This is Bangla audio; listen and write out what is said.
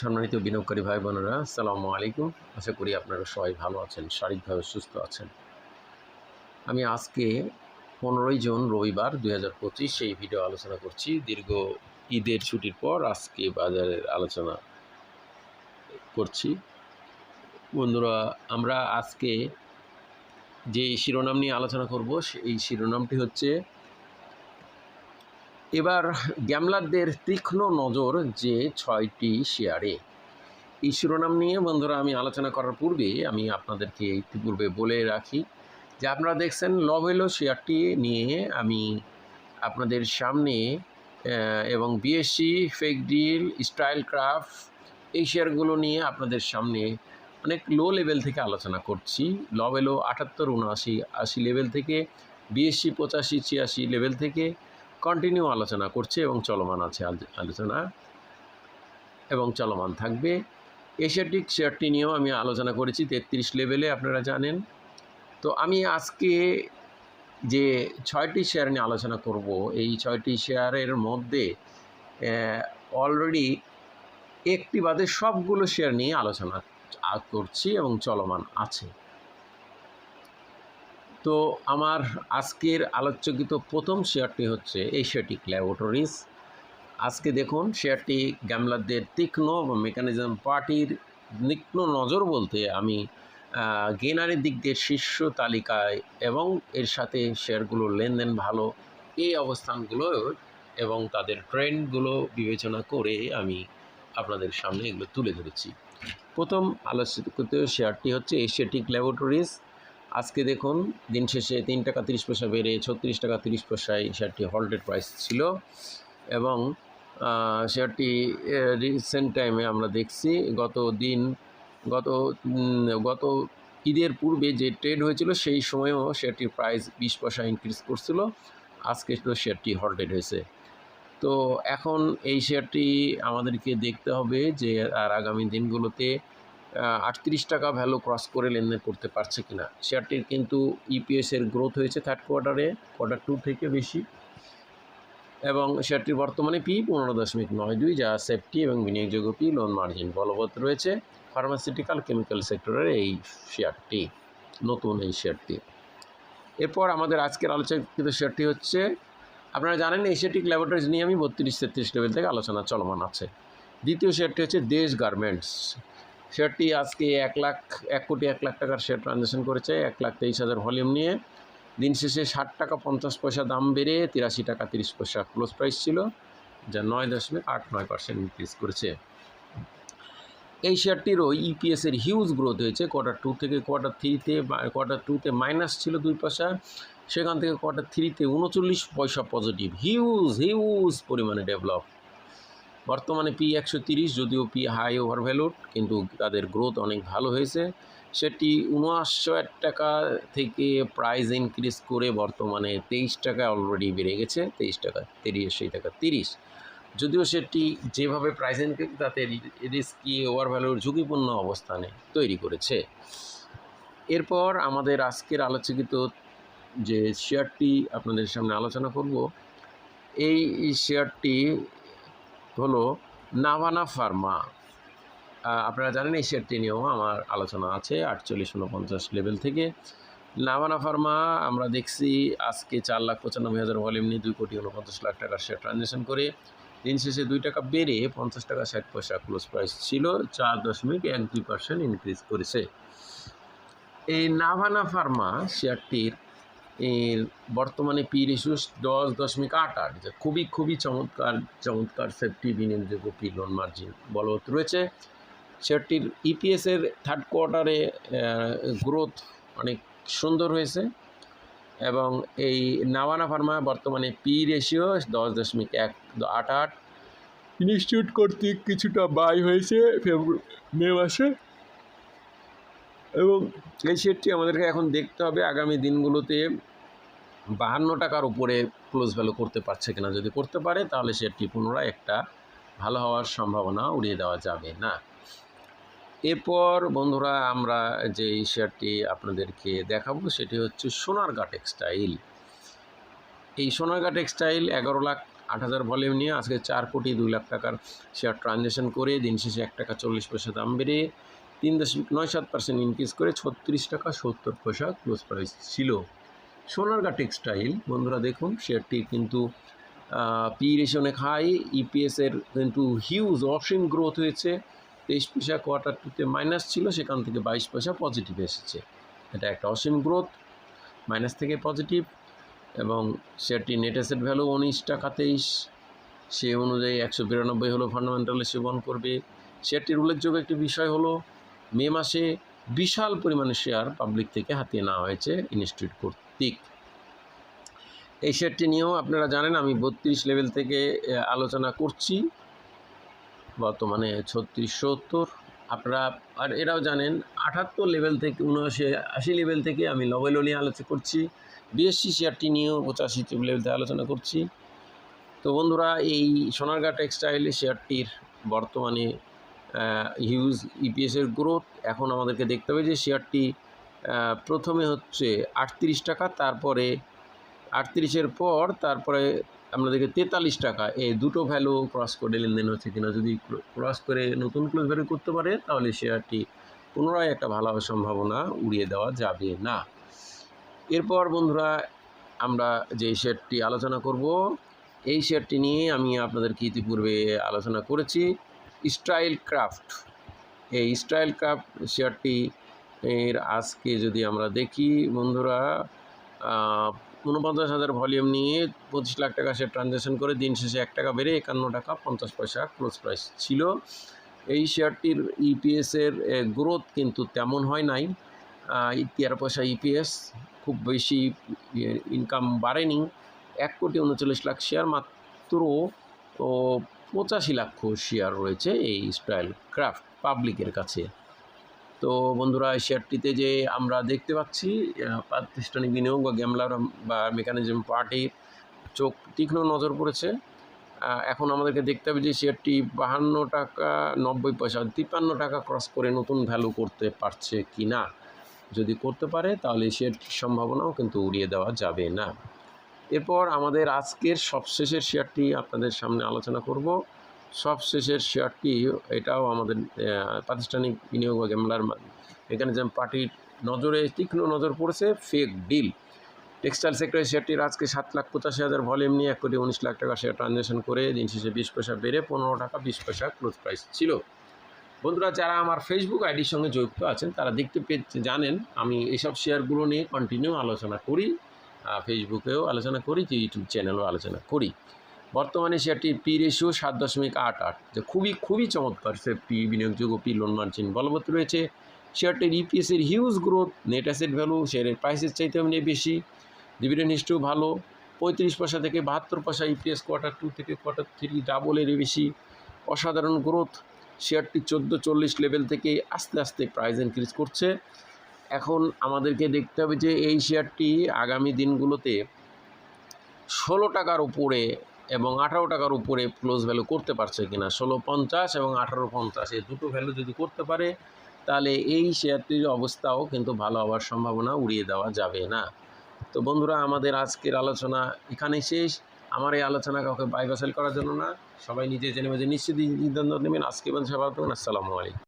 সম্মানিত বিনিয়োগকারী ভাই বোনেরা, আসসালামু আলাইকুম। আশা করি আপনারা সবাই ভালো আছেন, শারীরিকভাবে সুস্থ আছেন। আমি আজকে পনেরোই জুন, রবিবার দুই হাজার পঁচিশ সেই ভিডিও আলোচনা করছি। দীর্ঘ ঈদের ছুটির পর আজকে বাজারের আলোচনা করছি। বন্ধুরা, আমরা আজকে যে শিরোনাম নিয়ে আলোচনা করব এই শিরোনামটি হচ্ছে এবার গ্যামলারদের তীক্ষ্ণ নজর যে ছয়টি শেয়ারে। এই শিরোনাম নিয়ে বন্ধুরা আমি আলোচনা করার পূর্বে আমি আপনাদেরকে ইতিপূর্বে বলে রাখি যে আপনারা দেখছেন লভেলো শেয়ারটি নিয়ে আমি আপনাদের সামনে এবং বিএসসি ফেক ডিল স্টাইল ক্রাফট এই শেয়ারগুলো নিয়ে আপনাদের সামনে অনেক লো লেভেল থেকে আলোচনা করছি। লভেলো আটাত্তর, উনআশি, আশি লেভেল থেকে বিএসসি পঁচাশি, ছিয়াশি লেভেল থেকে কন্টিনিউ আলোচনা করছে এবং চলমান আছে আল- আলোচনা এবং চলমান থাকবে। এশিয়াটিক শেয়ারটি নিয়েও আমি আলোচনা করেছি তেত্রিশ লেভেলে, আপনারা জানেন। তো আমি আজকে যে ছয়টি শেয়ার নিয়ে আলোচনা করব, এই ছয়টি শেয়ারের মধ্যে অলরেডি একটি বাদে সবগুলো শেয়ার নিয়ে আলোচনা করছি এবং চলমান আছে। তো আমার আজকের আলোচকিত প্রথম শেয়ারটি হচ্ছে এশিয়াটিক ল্যাবরেটরিজ। আজকে দেখুন, শেয়ারটি গ্যামলারদের তীক্ষ্ণ মেকানিজম পার্টির তীক্ষ্ণ নজর বলতে আমি গেনারের দিক দিয়ে শীর্ষ তালিকায় এবং এর সাথে শেয়ারগুলোর লেনদেন ভালো, এই অবস্থানগুলো এবং তাদের ট্রেন্ডগুলো বিবেচনা করে আমি আপনাদের সামনে এগুলো তুলে ধরেছি। প্রথম আলোচিত শেয়ারটি হচ্ছে এশিয়াটিক ল্যাবরেটরিজ। আজকে দেখুন, দিন শেষে তিন টাকা তিরিশ পয়সা বেড়ে ছত্রিশ টাকা তিরিশ পয়সায় শেয়ারটি হল্ডেড প্রাইস ছিল এবং শেয়ারটি রিসেন্ট টাইমে আমরা দেখছি গত দিন, গত গত ঈদের পূর্বে যে ট্রেড হয়েছিল সেই সময়েও শেয়ারটির প্রাইস বিশ পয়সা ইনক্রিজ করছিল। আজকে তো শেয়ারটি হল্ডেড হয়েছে। তো এখন এই শেয়ারটি আমাদেরকে দেখতে হবে যে, আর আগামী দিনগুলোতে আটত্রিশ টাকা ভ্যালু ক্রস করে লেনদেন করতে পারছে কিনা। শেয়ারটির কিন্তু ইপিএসের গ্রোথ হয়েছে থার্ড কোয়ার্টারে কোয়ার্টার টু থেকে বেশি। এবং শেয়ারটির বর্তমানে পি পনেরো দশমিক নয় দুই, যা সেফটি এবং বিনিয়োগযোগ্য পি লোন মার্জিন বলবৎ রয়েছে ফার্মাসিউটিক্যাল কেমিক্যাল সেক্টরের এই শেয়ারটি নতুন এই শেয়ারটি এরপর আমাদের আজকের আলোচনাকৃত শেয়ারটি হচ্ছে, আপনারা জানেন এশিয়াটিক ল্যাবরেটরিজ নিয়ে আমি বত্রিশ তেত্রিশ লেভেল থেকে আলোচনা চলমান আছে। দ্বিতীয় শেয়ারটি হচ্ছে দেশ গার্মেন্টস শেয়ারটি আজকে এক লাখ, এক কোটি এক লাখ টাকার শেয়ার ট্রানজ্যাকশন করেছে, এক লাখ তেইশ হাজার ভলিউম নিয়ে। দিন শেষে ষাট টাকা পঞ্চাশ পয়সা দাম বেড়ে তিরাশি টাকা তিরিশ পয়সা ক্লোজ প্রাইস ছিল, যা নয় দশমিক আট নয় পার্সেন্ট ইনক্রিজ করেছে। এই শেয়ারটিরও ইপিএস এর হিউজ গ্রোথ হয়েছে। কোয়ার্টার টু থেকে কোয়ার্টার থ্রিতে কোয়ার্টার টুতে মাইনাস ছিল দুই পয়সা। সেখান থেকে কোয়ার্টার থ্রিতে উনচল্লিশ পয়সা পজিটিভ হিউজ হিউজ পরিমাণে ডেভেলপ বর্তমানে পি একশো তিরিশ যদিও পি হাই ওভার ভ্যালুড কিন্তু তাদের গ্রোথ অনেক ভালো হয়েছে। সেটি উনআশশো টাকা থেকে প্রাইস ইনক্রিজ করে বর্তমানে তেইশ টাকা অলরেডি বেড়ে গেছে, তেইশ টাকা তিরিশ টাকা তিরিশ। যদিও সেটি যেভাবে প্রাইস ইনক্রিজ তাতে রিস্কি ওভার ভ্যালুর ঝুঁকিপূর্ণ অবস্থানে তৈরি করেছে। এরপর আমাদের আজকের আলোচকিত যে শেয়ারটি আপনাদের সামনে আলোচনা করব, এই শেয়ারটি হলো নাভানা ফার্মা। আপনারা জানেন এই শেয়ারটি নিয়েও আমার আলোচনা আছে আটচল্লিশ উনপঞ্চাশ লেভেল থেকে। নাভানা ফার্মা, আমরা দেখছি আজকে চার লাখ পঁচানব্বই হাজার ভলিউম নিয়ে দুই কোটি উনপঞ্চাশ লাখ টাকার শেয়ার ট্রানজ্যাকশন করে। দিন শেষে দুই টাকা বেড়ে পঞ্চাশ টাকা ষাট পয়সা ক্লোজ প্রাইস ছিল, চার দশমিক এক দুই পার্সেন্ট ইনক্রিজ করেছে। এই নাভানা ফার্মা শেয়ারটির বর্তমানে পি রেশিও দশ দশমিক আট আট। যা খুবই খুবই চমৎকার চমৎকার সেফটি বিনিয়োগযোগ্য পি লোন মার্জিন বলবৎ রয়েছে। শেয়ারটির ইপিএসের থার্ড কোয়ার্টারে গ্রোথ অনেক সুন্দর হয়েছে এবং এই নাভানা ফার্মা বর্তমানে পি রেশিও দশ দশমিক এক, আট আট। ইনস্টিটিউট কর্তৃক কিছুটা বাই হয়েছে ফেব্রুয়ারি মে মাসে এবং এই শেয়ারটি আমাদেরকে এখন দেখতে হবে। আগামী দিনগুলোতে বাহান্ন টাকার উপরে ক্লোজ ভ্যালু করতে পারছে কিনা যদি করতে পারে, তাহলে শেয়ারটি পুনরায় একটা ভালো হওয়ার সম্ভাবনা উড়িয়ে দেওয়া যাবে না। এরপর বন্ধুরা, আমরা যে শেয়ারটি আপনাদেরকে দেখাবো, সেটি হচ্ছে সোনারগা টেক্সটাইল। এই সোনারগা টেক্সটাইল এগারো লাখ আট হাজার ভলিউম নিয়ে আজকে চার কোটি দুই লাখ টাকার শেয়ার ট্রানজ্যাকশন করে দিন শেষে এক টাকা চল্লিশ পয়সা দাম বেড়ে তিন দশমিক নয় সাত পার্সেন্ট ইনক্রিজ করে ছত্রিশ টাকা সত্তর পয়সা ক্লোজ প্রাইস ছিল। সোনারগা টেক্সটাইল, বন্ধুরা দেখুন, শেয়ারটি কিন্তু পি রেশিও অনেক হাই ইপিএসের কিন্তু হিউজ অসীম গ্রোথ হয়েছে। তেইশ পয়সা কোয়ার্টার টুতে মাইনাস ছিল, সেখান থেকে বাইশ পয়সা পজিটিভ এসেছে। এটা একটা অসীম গ্রোথ মাইনাস থেকে পজিটিভ এবং শেয়ারটি নেট অ্যাসেট ভ্যালু উনিশ টাকা তেইশ। সে অনুযায়ী একশো বিরানব্বই হলো ফান্ডামেন্টালে সেবন করবে। শেয়ারটির উল্লেখযোগ্য একটি বিষয় হলো, মে মাসে বিশাল পরিমাণে শেয়ার পাবলিক থেকে হাতিয়ে নেওয়া হয়েছে ইনস্টিটিউট কর্তৃক। এই শেয়ারটি নিয়েও আপনারা জানেন, আমি বত্রিশ লেভেল থেকে আলোচনা করছি। বর্তমানে ছত্রিশ সত্তর। আপনারা, আর এরাও জানেন, আটাত্তর লেভেল থেকে, উনআশি, আশি লেভেল থেকে আমি লবেল নিয়ে আলোচনা করছি। বিএসসি শেয়ারটি নিয়েও পঁচাশি লেভেল থেকে আলোচনা করছি। তো বন্ধুরা, এই সোনারগাঁ টেক্সটাইল শেয়ারটির বর্তমানে হিউজ ইপিএসের গ্রোথ এখন আমাদেরকে দেখতে হবে যে শেয়ারটি প্রথমে হচ্ছে আটত্রিশ টাকা, তারপরে আটত্রিশের পর তারপরে দেখি তেতাল্লিশ টাকা। এই দুটো ভ্যালু ক্রস করে লেনদেন হচ্ছে কিনা যদি ক্রস করে নতুন ক্লোজ ভ্যালু করতে পারে, তাহলে শেয়ারটি পুনরায় একটা ভালো সম্ভাবনা উড়িয়ে দেওয়া যাবে না। এরপর বন্ধুরা, আমরা যে শেয়ারটি আলোচনা করব, এই শেয়ারটি নিয়ে আমি আপনাদেরকে ইতিপূর্বে আলোচনা করেছি, স্টাইল ক্রাফট। এই স্টাইল ক্রাফট শেয়ারটি এর আজকে যদি আমরা দেখি বন্ধুরা আহ, ঊনপঞ্চাশ হাজার ভলিউম নিয়ে পঁচিশ লাখ টাকা সে ট্রানজ্যাকশন করে দিন শেষে এক টাকা বেড়ে একান্ন টাকা পঞ্চাশ পয়সা ক্লোজ প্রাইস ছিল। এই শেয়ারটির ইপিএসের গ্রোথ কিন্তু তেমন হয় নাই। তেরো পয়সা ইপিএস খুব বেশি ইনকাম বাড়েনি। এক কোটি উনচল্লিশ লাখ শেয়ার মাত্র পঁচাশি লক্ষ শেয়ার রয়েছে এই স্টাইল ক্রাফট পাবলিকের কাছে। তো বন্ধুরা শেয়ারটিতে যে আমরা দেখতে পাচ্ছি প্রাতিষ্ঠানিক বিনিয়োগ বা গ্যামলার বা মেকানিজম পার্টির চোখ তীক্ষ্ণ নজর পড়েছে। এখন আমাদেরকে দেখতে হবে যে শেয়ারটি বাহান্ন টাকা নব্বই পয়সা, তিপ্পান্ন টাকা ক্রস করে নতুন ভ্যালু করতে পারছে কি না যদি করতে পারে, তাহলে শেয়ারটির সম্ভাবনাও কিন্তু উড়িয়ে দেওয়া যাবে না। এরপর আমাদের আজকের সবশেষের শেয়ারটি আপনাদের সামনে আলোচনা করব। সবশেষের শেয়ারটি এটাও আমাদের প্রাতিষ্ঠানিক বিনিয়োগ বা গ্যামলার মেকানিজম পার্টির নজরে, তীক্ষ্ণ নজর পড়েছে ফেক ডিল টেক্সটাইল সেক্টরের শেয়ারটির আজকে সাত লাখ পঁচাশি হাজার ভলিউম নিয়ে এক কোটি উনিশ লাখ টাকা শেয়ার ট্রানজ্যাকশন করে দিন শেষে বিশ পয়সা বেড়ে পনেরো টাকা বিশ পয়সা ক্লোজ প্রাইস ছিল। বন্ধুরা, যারা আমার ফেসবুক আইডির সঙ্গে যুক্ত আছেন, তারা দেখতে পেয়ে জানেন, আমি এইসব শেয়ারগুলো নিয়ে কন্টিনিউ আলোচনা করি। ফেসবুকেও আলোচনা করি ইউটিউব চ্যানেলেও আলোচনা করি। বর্তমানে শেয়ারটির পি রেশিও সাত দশমিক আট আট। যে খুবই খুবই চমৎকার সে পি বিনিয়োগযোগ্য পি লোন মার্জিন বলবৎ রয়েছে। শেয়ারটির ইপিএসের huge growth net asset value শেয়ারের প্রাইসের চাইতে এমনি বেশি ডিভিডেন্ড হিস্ট্রিও ভালো, পঁয়ত্রিশ পয়সা থেকে বাহাত্তর পয়সা ইপিএস কোয়ার্টার টু থেকে কোয়ার্টার থ্রি ডাবলের বেশি, অসাধারণ গ্রোথ শেয়ারটি চোদ্দ চল্লিশ লেভেল থেকে আস্তে আস্তে প্রাইস ইনক্রিজ করছে। এখন আমাদেরকে দেখতে হবে যে এই শেয়ারটি আগামী দিনগুলোতে ষোলো টাকার উপরে এবং আঠারো টাকার উপরে ক্লোজ ভ্যালু করতে পারছে কিনা, ষোলো পঞ্চাশ এবং আঠারো পঞ্চাশ, এই দুটো ভ্যালু যদি করতে পারে, তাহলে এই শেয়ারটির অবস্থাও কিন্তু ভালো হওয়ার সম্ভাবনা উড়িয়ে দেওয়া যাবে না। তো বন্ধুরা, আমাদের আজকের আলোচনা এখানেই শেষ। আমার এই আলোচনা কাউকে বাই বাসাইল করার জন্য না, সবাই নিজে জেনে বুঝে নিশ্চিত সিদ্ধান্ত নেবেন। আজকে ভালো থাকবেন। আসসালামু আলাইকুম।